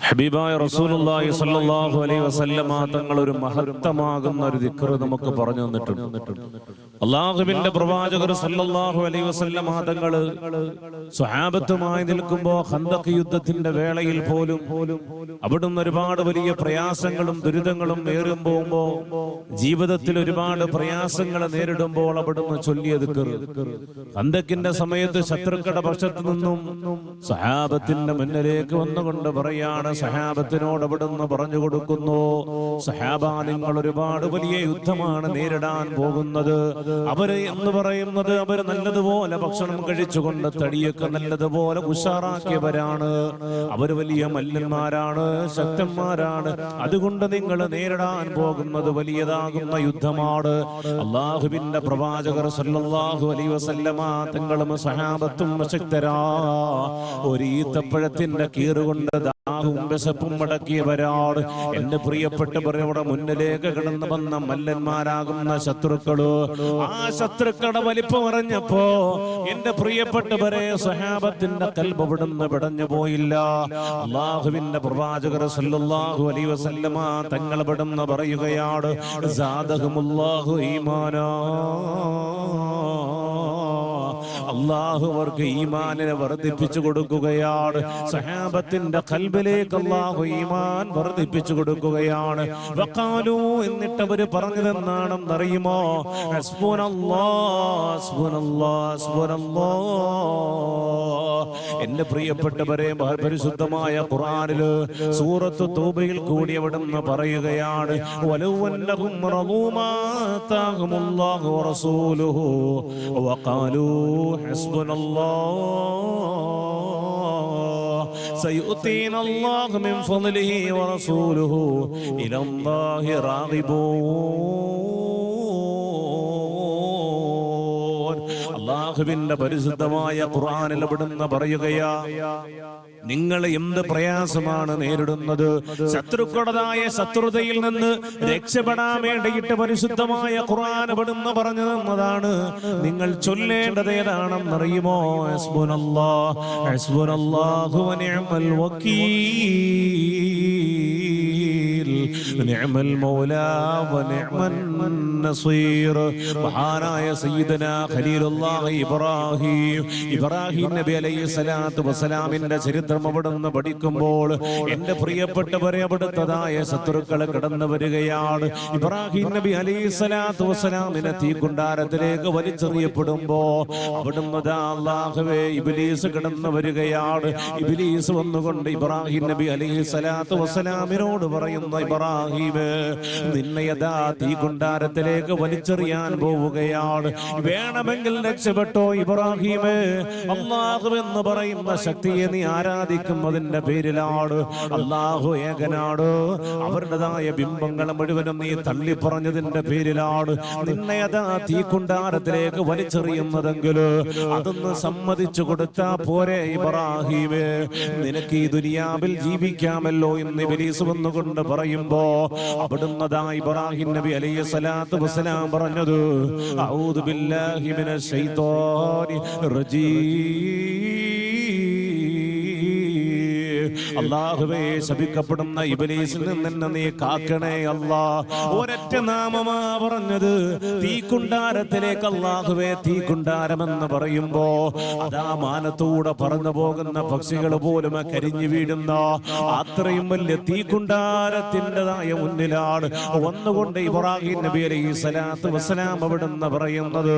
ഹബീബായ റസൂലുള്ളാഹി സ്വല്ലല്ലാഹു അലൈഹി വസല്ലമ തങ്ങൾ ഒരു മഹത്തമാകുന്ന ഒരു ദിക്ർ നമുക്ക് പറഞ്ഞു തന്നിട്ടുണ്ട്. അള്ളാഹുവിന്റെ പ്രവാചകർ സല്ലല്ലാഹു അലൈഹി വസല്ലമ തങ്ങൾ സ്വഹാബത്തുമായി നിൽക്കുമ്പോൾ ഖന്തഖ് യുദ്ധത്തിന്റെ വേളയിൽ പോലും അവിടുന്ന് ഒരുപാട് വലിയ പ്രയാസങ്ങളും ദുരിതങ്ങളും നേരും പോകുമ്പോ ജീവിതത്തിൽ ഒരുപാട് പ്രയാസങ്ങൾ നേരിടുമ്പോൾ അവിടുന്ന് ചൊല്ലിയ ദിക്ർ സമയത്ത് ശത്രുക്കളുടെ പക്ഷത്തു നിന്നും സഹാബത്തിന്റെ മുന്നിലേക്ക് വന്നുകൊണ്ട് പറയാണ് സഹാബത്തിനോട് അവിടുന്ന് പറഞ്ഞു കൊടുക്കുന്നു. സഹാബ നിങ്ങൾ ഒരുപാട് വലിയ യുദ്ധമാണ് നേരിടാൻ പോകുന്നത്. അവർ എന്ന് പറയുന്നത് അവർ നല്ലതുപോലെ ഭക്ഷണം കഴിച്ചുകൊണ്ട് തടിയൊക്കെ നല്ലതുപോലെ ഉഷാറാക്കിയവരാണ്. അവർ വലിയ മല്ലന്മാരാണ് ശക്തന്മാരാണ്. അതുകൊണ്ട് നിങ്ങൾ നേരിടാൻ പോകുന്നത് വലിയതാകുന്ന യുദ്ധമാണ്. അള്ളാഹുവിന്റെ പ്രവാചകർ സല്ലല്ലാഹു അലൈഹി വസല്ലമ തങ്ങളും സഹാബത്തും ശക്തരാ. ഒരു ഈത്തപ്പഴത്തിന്റെ കീറുകൊണ്ട് ദാഹവും വിശപ്പും മടക്കിയവരാൾ എന്റെ പ്രിയപ്പെട്ടവർ അവിടെ മുന്നിലേക്ക് കിടന്നു വന്ന മല്ലന്മാരാകുന്ന ശത്രുക്കൾ. ആ ശത്രുക്കളുടെ വലിപ്പം അറിഞ്ഞപ്പോ എന്റെ പ്രിയപ്പെട്ടവരെ സഹാബത്തിന്റെ കൽബ് ഇവിടുന്ന് വിടഞ്ഞു പോയില്ല. അള്ളാഹുവിന്റെ പ്രവാചകർ സല്ലല്ലാഹു അലൈഹി വസല്ലമ തങ്ങൾ ഇവിടുന്ന് പറയുകയാണ് സാദഹുമുല്ലാഹു ഈമാനാ. അള്ളാഹു അവർക്ക് ഈമാനിനെ വർദ്ധിപ്പിച്ചു കൊടുക്കുകയാണ്. സഹാബത്തിന്റെ കൽബിലേക്ക് അള്ളാഹു ഈമാൻ വർദ്ധിപ്പിച്ചു കൊടുക്കുകയാണ്. വഖാലു എന്നിട്ട് അവർ പറഞ്ഞതെന്നാണെന്ന് അറിയുമോ എന്റെ പ്രിയപ്പെട്ടവരെ പരിശുദ്ധമായ ഖുറാനിൽ സൂറത്ത് തൂബയിൽ കൂടി അവിടുന്ന് പറയുകയാണ്. വലൗവന്നഹും വറസൂലുഹു. വഖാലൂ حسبنا الله. سيؤتينا الله من فضله ورسوله إلى الله راغبون. അള്ളാഹുവിന്റെ പരിശുദ്ധമായ ഖുർആനിൽ പറയുകയാ നിങ്ങൾ എന്ത് പ്രയാസമാണ് നേരിടുന്നത്? ശത്രുക്കളുടേതായ ശത്രുതയിൽ നിന്ന് രക്ഷപ്പെടാൻ വേണ്ടിയിട്ട് പരിശുദ്ധമായ ഖുർആൻ ഇവിടുന്ന് പറഞ്ഞു തന്നതാണ്. നിങ്ങൾ ചൊല്ലേണ്ടത് ഏതാണെന്നറിയുമോ? ഹസ്ബുനല്ലാ ഹസ്ബുനല്ലാഹു വനിഅമൽ വക്കീൽ. നിഅമൽ മൗലാ വനിഅമൻ നസീർ മഹാനായ സയ്യിദനാ ഖലീലുല്ലാഹി ഇബ്രാഹിം. ഇബ്രാഹിം നബി അലൈഹി സ്വലാത്തു വസ്സലാമിന്റെ ചരിത്രം അവിടുന്ന് പഠിക്കുമ്പോൾ എന്റെ പ്രിയപ്പെട്ടവരെ അവിടുത്തതായ ശത്രുക്കൾ കടന്നു വരികയാണ്. ഇബ്രാഹിം നബി അലൈഹി സ്വലാത്തു വസ്സലാമിനെ തീക്കുണ്ടാരത്തിലേക്ക് വലിച്ചെറിയപ്പെടുമ്പോ അവിടുന്ന് ദാ അല്ലാഹുവേ ഇബ്ലീസ് കടന്നു വരികയാണ്. ഇബ്ലീസ് വന്നുകൊണ്ട് ഇബ്രാഹിം നബി അലൈഹി സ്വലാത്തു വസ്സലാമിനോട് പറയുന്ന ഇബ്രാഹിമ് നിന്നെ യഥാ തീ കുണ്ടാരത്തിലേക്ക് വലിച്ചെറിയാൻ പോവുകയാണ്. വേണമെങ്കിൽ രക്ഷപ്പെട്ടോ ഇബ്രാഹിമ്. അള്ളാഹു എന്ന് പറയുന്ന ശക്തിയെ നീ ആരാധിക്കുന്നതിന്റെ പേരിലാണ്. അള്ളാഹു ഏകനാട് അവരുടേതായ ബിംബങ്ങളെ മുഴുവനും നീ തള്ളി പറഞ്ഞതിന്റെ പേരിലാണ്. നിന്നെ യഥാ തീ കുണ്ടാരത്തിലേക്ക് വലിച്ചെറിയുന്നതെങ്കിൽ അതൊന്ന് സമ്മതിച്ചു കൊടുത്താ പോരെ ഇബ്രാഹിമേ. നിനക്ക് ഈ ദുനിയാവിൽ ജീവിക്കാമല്ലോ എന്ന് വിലീസ് വന്നുകൊണ്ട് പറയുമ്പോ അവിടുന്ന് ഇബ്രാഹിം നബി അലൈഹി സ്വലാത്തു വസ്സലാം പറഞ്ഞത് ഔദു ബില്ലാഹി മിനശ് ശൈത്വാനി റജീം. അള്ളാഹുവേ ശപിക്കപ്പെടുന്ന ഇബലീസിൽ നിന്ന് നീ കാക്കണേ അല്ലാ. ഒരൊറ്റ നാമമാ പറഞ്ഞത് തീക്കുണ്ടാരത്തിലേക്ക് അള്ളാഹുവേ തീക്കുണ്ടാരമെന്ന് പറയുമ്പോ അതാ മാനത്തൂടെ പറന്നു പോകുന്ന പക്ഷികൾ പോലും കരിഞ്ഞു വീഴുന്ന അത്രയും വലിയ തീക്കുണ്ടാരത്തിന്റെതായ മുന്നിലാണ് വന്നുകൊണ്ട് ഇബ്രാഹിം നബി അലൈഹി സ്വലാത്തു വസ്സലാം അവിടുന്ന് പറയുന്നത്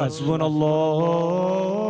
ഹസ്ബുനല്ലാഹ്.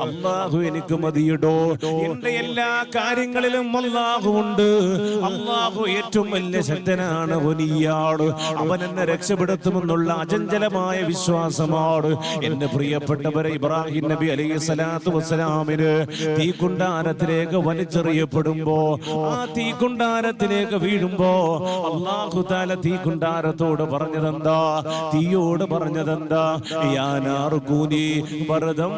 അള്ളാഹു എനിക്ക് മതിയിടോ. എന്റെ എല്ലാ കാര്യങ്ങളിലും അള്ളാഹു ഉണ്ട്. അള്ളാഹു ഏറ്റവും വലിയ ശക്തനാണ് വലിയാട്. അവൻ എന്നെ രക്ഷപ്പെടുത്തുമെന്നുള്ള അചഞ്ചലമായ വിശ്വാസമാണ്. എന്റെ പ്രിയപ്പെട്ടവരെ ഇബ്രാഹിം നബി അലൈഹി സ്വലാത്തു വസ്സലാമിന് തീക്കുണ്ടാരത്തിലേക്ക് വലിച്ചെറിയപ്പെടുമ്പോ ആ തീക്കുണ്ടാരത്തിലേക്ക് വീഴുമ്പോ അള്ളാഹു താല തീക്കുണ്ടാരത്തോട് പറഞ്ഞതെന്താ? തീയോട് പറഞ്ഞതെന്താ? യാനാർകൂനി വരദം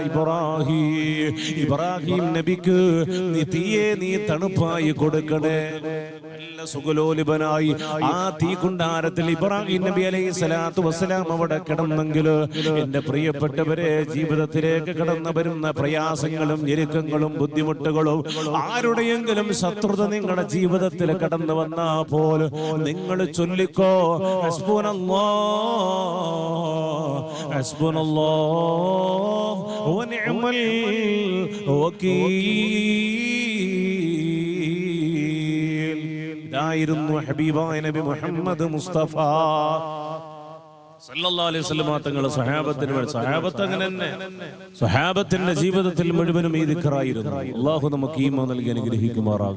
ഇബ്രാഹിം. ഇബ്രാഹിം നബിക്ക് നീ തീയെ നീ തണുപ്പായി കൊടുക്കണേ. നല്ല സുഖലോലിപനായി ആ തീ കുണ്ടാരത്തിൽ ഇബ്രാഹിം നബി അലൈഹി സ്വലാത്തു വസ്സലാം അവിടെ കിടന്നെങ്കിൽ എന്റെ പ്രിയപ്പെട്ടവരെ ജീവിതത്തിലേക്ക് കടന്നു വരുന്ന പ്രയാസങ്ങളും ഞെരുക്കങ്ങളും ബുദ്ധിമുട്ടുകളും ആരുടെയെങ്കിലും ശത്രുത നിങ്ങളുടെ ജീവിതത്തിൽ കടന്നു വന്നാ പോൽ നിങ്ങൾ ചൊല്ലിക്കോ അസ്ബുനല്ലാഹ് അസ്ബുനല്ലാഹ് വനിഅമൽ വകീൽ. ഇതായിരുന്നു ഹബീബായ നബി മുഹമ്മദ് മുസ്തഫ. അങ്ങനെ തന്നെ. സഹാബത്തിന്റെ ജീവിതത്തിൽ മുഴുവനും ഈ ദിക്കറായിരുന്നു. അള്ളാഹു നമുക്ക് ഈമ നൽകി അനുഗ്രഹിക്കുമാറാകും